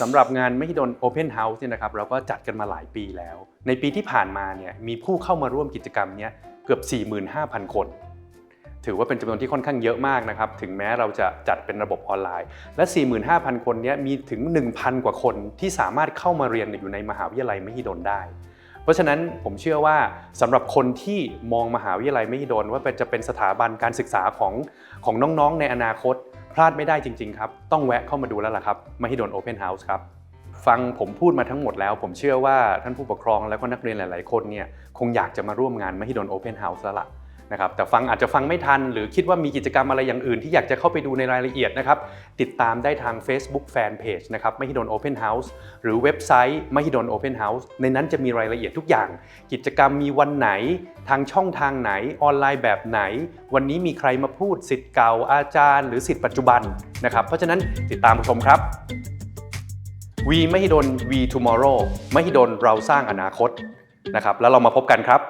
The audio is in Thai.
สำหรับงานมหิดล Open House เนี่ยนะครับเราก็จัดกันมาหลายปีแล้ว ในปีที่ผ่านมาเนี่ยมีผู้เข้ามาร่วมกิจกรรมเนี้ยเกือบ 45,000 คน ถือว่าเป็นจำนวนที่ค่อนข้างเยอะมากนะครับ ถึงแม้เราจะจัดเป็นระบบออนไลน์ และ 45,000 คนนี้มีถึง 1,000 กว่าคนที่สามารถเข้ามาเรียนอยู่ในมหาวิทยาลัยมหิดลได้ เพราะฉะนั้นผมเชื่อว่าสำหรับคนที่มองมหาวิทยาลัยมหิดลว่าจะเป็นสถาบันการศึกษาของของน้องๆ ในอนาคต พลาดไม่ได้จริง ๆ ครับ ต้องแวะเข้ามาดูแล้วล่ะครับมหิดลโอเพนเฮาส์ครับฟังผมพูดมาทั้งหมดแล้ว ผมเชื่อว่าท่านผู้ปกครองและก็นักเรียนหลาย ๆ คนเนี่ยคงอยากจะมาร่วมงานมหิดลโอเพนเฮาส์แล้วล่ะ นะครับแต่ฟังอาจจะฟังไม่ทัน หรือคิดว่ามีกิจกรรมอะไรอย่างอื่น ที่อยากจะเข้าไปดูในรายละเอียดนะครับติดตามได้ทาง Facebook Fanpage นะครับมหิดล Open House หรือเว็บไซต์มหิดล Open House ในนั้นจะมีรายละเอียดทุกอย่าง กิจกรรมมีวันไหน ทางช่องทางไหนออนไลน์แบบไหน วันนี้มีใครมาพูดสิทธิ์เก่าอาจารย์ หรือสิทธิ์ปัจจุบันนะครับเพราะฉะนั้นติดตามชมครับวีมหิดล V Tomorrow มหิดลเราสร้างอนาคตนะครับแล้วเรามาพบกันครับ